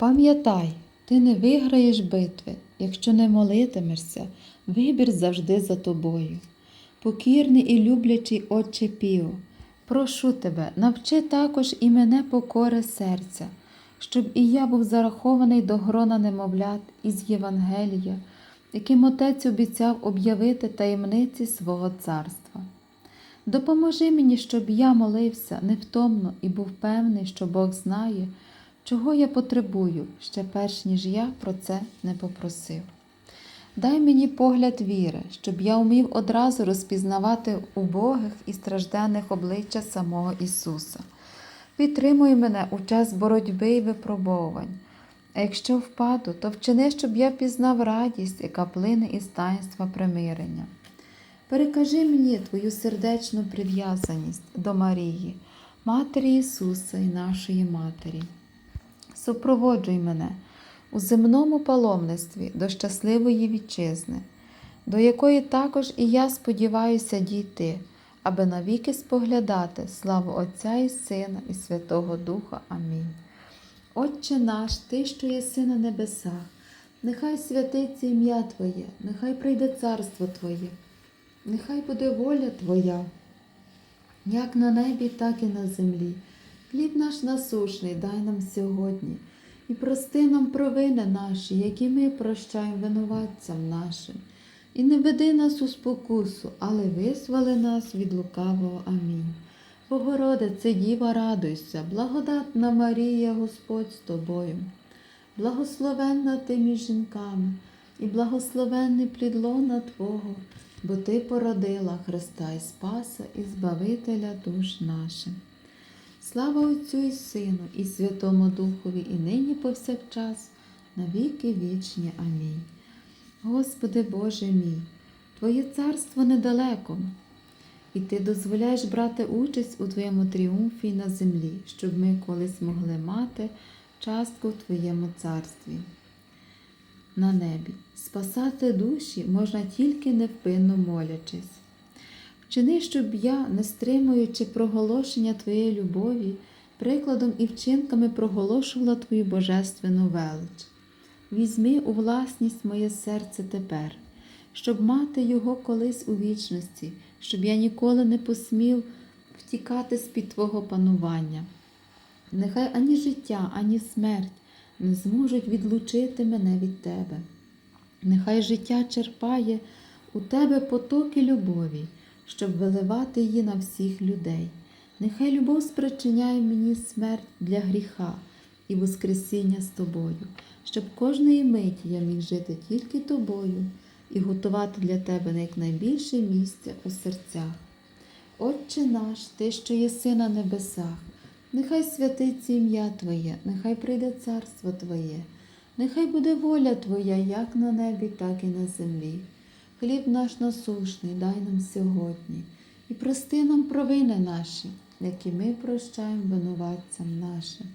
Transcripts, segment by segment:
Пам'ятай, ти не виграєш битви, якщо не молитимешся, вибір завжди за тобою. Покірний і люблячий Отче Піо, прошу тебе, навчи також і мене покори серця, щоб і я був зарахований до грона немовлят із Євангелія, яким Отець обіцяв об'явити таємниці свого царства. Допоможи мені, щоб я молився невтомно і був певний, що Бог знає, чого я потребую, ще перш ніж я про це не попросив. Дай мені погляд віри, щоб я вмів одразу розпізнавати убогих і стражденних обличчя самого Ісуса. Підтримуй мене у час боротьби і випробовувань. А якщо впаду, то вчини, щоб я пізнав радість, яка плине із таїнства примирення. Перекажи мені твою сердечну прив'язаність до Марії, Матері Ісуса і нашої Матері. Супроводжуй мене у земному паломництві до щасливої вітчизни, до якої також і я сподіваюся дійти, аби навіки споглядати славу Отця і Сина і Святого Духа. Амінь. Отче наш, Ти, що єси на небесах, нехай святиться ім'я Твоє, нехай прийде царство Твоє, нехай буде воля Твоя, як на небі, так і на землі. Хліб наш насушний дай нам сьогодні, і прости нам провини наші, які ми прощаємо винуватцям нашим. І не веди нас у спокусу, але визволи нас від лукавого. Амінь. Богородице, Діва, радуйся, благодатна Марія, Господь з тобою. Благословенна ти між жінками, і благословенний плід лона Твого, бо Ти породила Христа і Спаса і Збавителя душ наших. Слава Отцю і Сину, і Святому Духові, і нині повсякчас, на віки вічні. Амінь. Господи Боже мій, Твоє царство недалеко, і Ти дозволяєш брати участь у Твоєму тріумфі на землі, щоб ми колись могли мати частку в Твоєму царстві. На небі. Спасати душі можна тільки невпинно молячись. Вчини, щоб я, не стримуючи проголошення Твоєї любові, прикладом і вчинками проголошувала Твою божественну велич. Візьми у власність моє серце тепер, щоб мати його колись у вічності, щоб я ніколи не посмів втікати з-під Твого панування. Нехай ані життя, ані смерть не зможуть відлучити мене від Тебе. Нехай життя черпає у Тебе потоки любові, щоб виливати її на всіх людей. Нехай любов спричиняє мені смерть для гріха і Воскресіння з тобою, щоб кожної миті я міг жити тільки тобою і готувати для тебе якнайбільше місця у серцях. Отче наш, Ти, що єси на небесах, нехай святиться ім'я Твоє, нехай прийде царство Твоє, нехай буде воля Твоя, як на небі, так і на землі. Хліб наш насушний дай нам сьогодні, і прости нам провини наші, які ми прощаємо винуватцям нашим,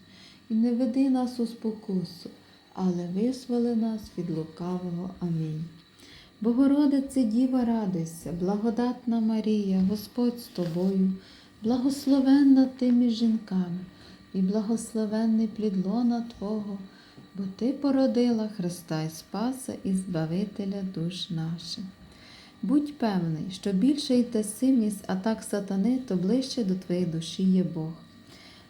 і не веди нас у спокусу, але визволи нас від лукавого. Амінь. Богородице Діва, радуйся, благодатна Марія, Господь з тобою, благословенна ти між жінками, і благословенний плід лона Твого, бо Ти породила Христа і Спаса і Збавителя душ наших. Будь певний, що більше йде сильність атак сатани, то ближче до твоєї душі є Бог.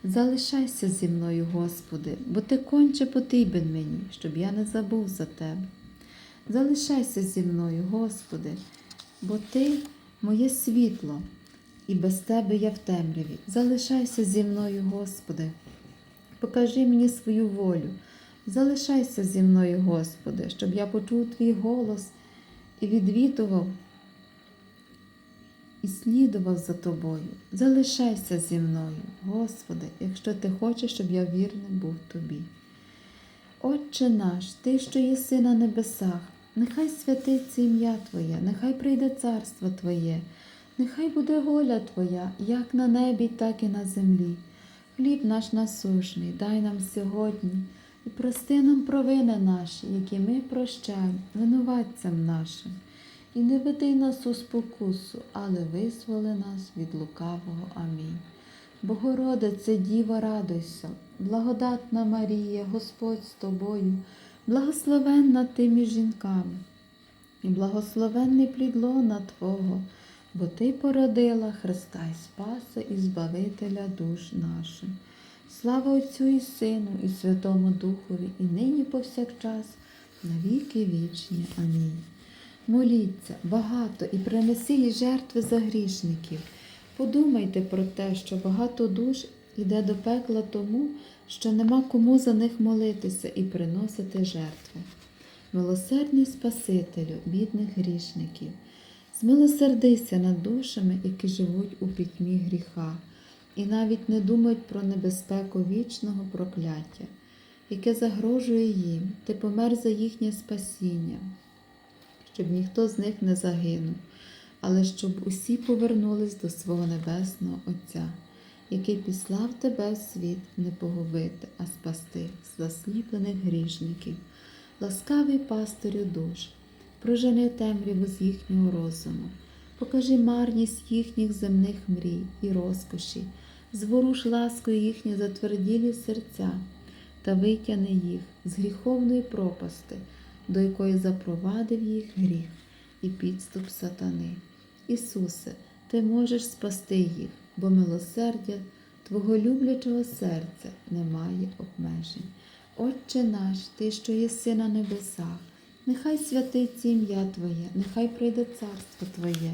Залишайся зі мною, Господи, бо Ти конче потрібен мені, щоб я не забув за Тебе. Залишайся зі мною, Господи, бо Ти моє світло, і без Тебе я в темряві. Залишайся зі мною, Господи, покажи мені свою волю. Залишайся зі мною, Господи, щоб я почув Твій голос і відвідував і слідував за Тобою. Залишайся зі мною, Господи, якщо Ти хочеш, щоб я вірним був Тобі. Отче наш, Ти, що єси на небесах, нехай святиться ім'я Твоє, нехай прийде царство Твоє, нехай буде воля Твоя, як на небі, так і на землі. Хліб наш насушний, дай нам сьогодні і прости нам провини наші, які ми прощаємо винуватцям нашим. І не веди нас у спокусу, але визволи нас від лукавого. Амінь. Богородице, Діва, радуйся, благодатна Марія, Господь з тобою, благословенна ти між жінками, і благословенний плід лона Твого, бо Ти породила Христа і Спаса і Збавителя душ наших. Слава Отцю і Сину, і Святому Духові, і нині повсякчас, на віки вічні. Амінь. Моліться багато і принесіть жертви за грішників. Подумайте про те, що багато душ йде до пекла тому, що нема кому за них молитися і приносити жертви. Милосердний Спасителю, бідних грішників, змилосердися над душами, які живуть у пітьмі гріха, і навіть не думають про небезпеку вічного прокляття, яке загрожує їм, ти помер за їхнє спасіння, щоб ніхто з них не загинув, але щоб усі повернулись до свого Небесного Отця, який післав тебе в світ не погубити, а спасти засліплених грішників. Ласкавий пастирю душ, прожени темряву з їхнього розуму, покажи марність їхніх земних мрій і розкоші, зворуш ласкою їхні затверділі серця та витяни їх з гріховної пропасти, до якої запровадив їх гріх і підступ сатани. Ісусе, Ти можеш спасти їх, бо милосердя Твого люблячого серця немає обмежень. Отче наш, Ти, що єси на небесах, нехай святиться ім'я Твоє, нехай прийде царство Твоє,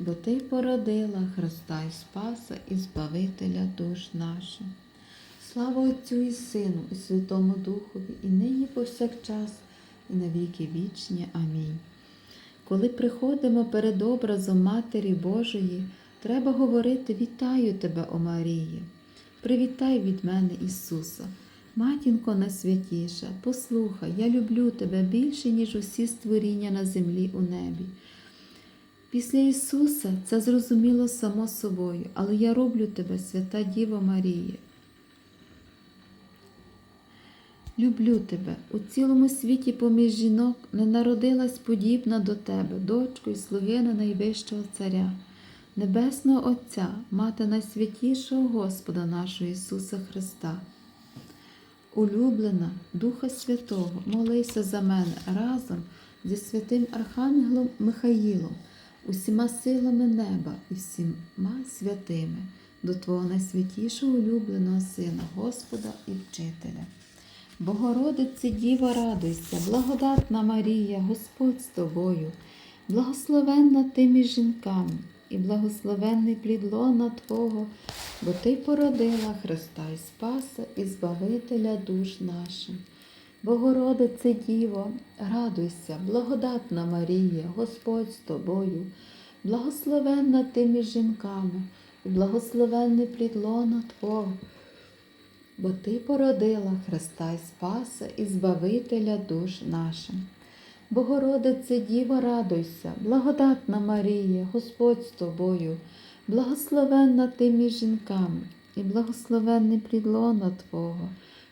бо Ти породила Христа і Спаса і Збавителя душ наших. Слава Отцю і Сину, і Святому Духові, і нині повсякчас, і на віки вічні. Амінь. Коли приходимо перед образом Матері Божої, треба говорити Вітаю тебе, о Марії. Привітай від мене Ісуса. Матінко найсвятіша, послухай, я люблю тебе більше, ніж усі створіння на землі у небі. Після Ісуса це зрозуміло само собою, але я роблю тебе, свята Діва Марія. Люблю тебе. У цілому світі поміж жінок не народилась подібна до тебе, дочко і слугина найвищого царя, Небесного Отця, мати найсвятішого Господа нашого Ісуса Христа. Улюблена Духа Святого, молися за мене разом зі святим Архангелом Михаїлом, усіма силами неба і всіма святими, до Твого найсвятішого улюбленого Сина, Господа і Вчителя. Богородице Діва, радуйся, благодатна Марія, Господь з тобою, благословенна ти між жінками, і благословенний плід лона Твого, бо Ти породила Христа і Спаса і Збавителя душ наших. Богородице Діво, радуйся, благодатна Марія, Господь з тобою, благословенна ти між жінками, і благословенний плід лона Твого. Бо Ти породила Христа і Спаса і Збавителя душ наших. Богородице Діва, радуйся, благодатна Марія, Господь з тобою, благословенна ти між жінками, і благословенний плід лона Твого,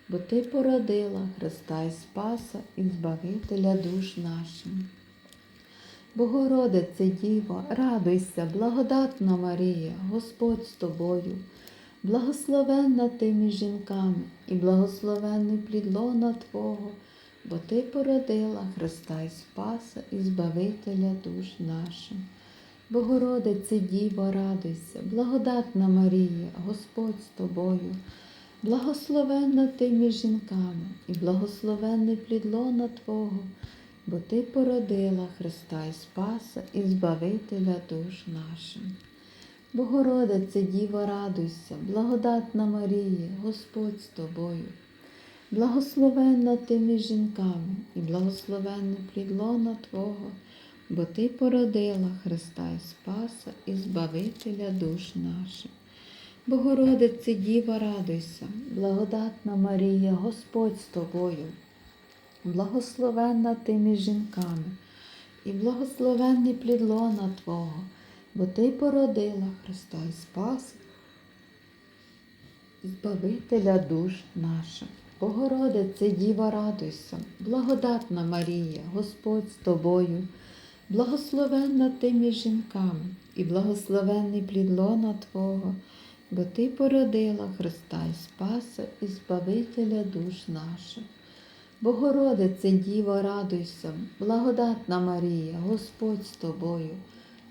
бо Ти породила Христа і Спаса і Збавителя душ наших. Богородице Діво, радуйся, благодатна Марія, Господь з тобою, благословенна ти між жінками, і благословенний плід лона Твого, бо Ти породила Христа і Спаса і Збавителя душ наших. Богородице Діво, радуйся, благодатна Марія, Господь з тобою, благословенна ти між жінками, і благословенний плід лона Твого, бо Ти породила Христа і Спаса і Збавителя душ наших. Богородице Діво, радуйся, благодатна Марія, Господь з тобою, благословенна ти між жінками, і благословенний плід лона Твого, бо Ти породила Христа і Спаса і Збавителя душ наших. Богородице Діва, радуйся, благодатна Марія, Господь з тобою, благословенна ти між жінками, і благословенний плід лона Твого, бо Ти породила Христа і Спас, Збавителя душ наших. Богородице Діва, радуйся, благодатна Марія, Господь з тобою, благословенна ти між жінками, і благословенний плід лона Твого, бо Ти породила Христа і Спаса і Збавителя душ наших. Богородице Діво, радуйся, благодатна Марія, Господь з тобою,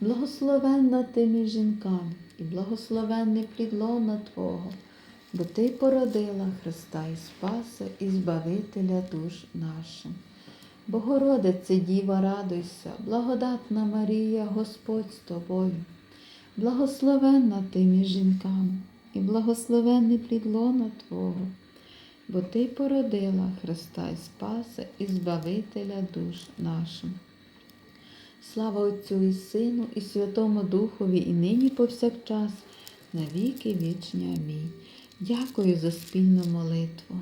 благословенна ти між жінками, і благословенний плід лона Твого, бо Ти породила Христа і Спаса і Збавителя душ наших. Богородице Діва, радуйся, благодатна Марія, Господь з тобою, благословенна ти між жінками, і благословенний плід лона Твого, бо Ти породила Христа і Спаса і Збавителя душ нашим. Слава Отцю і Сину, і Святому Духові, і нині повсякчас, на віки вічні. Амінь. Дякую за спільну молитву.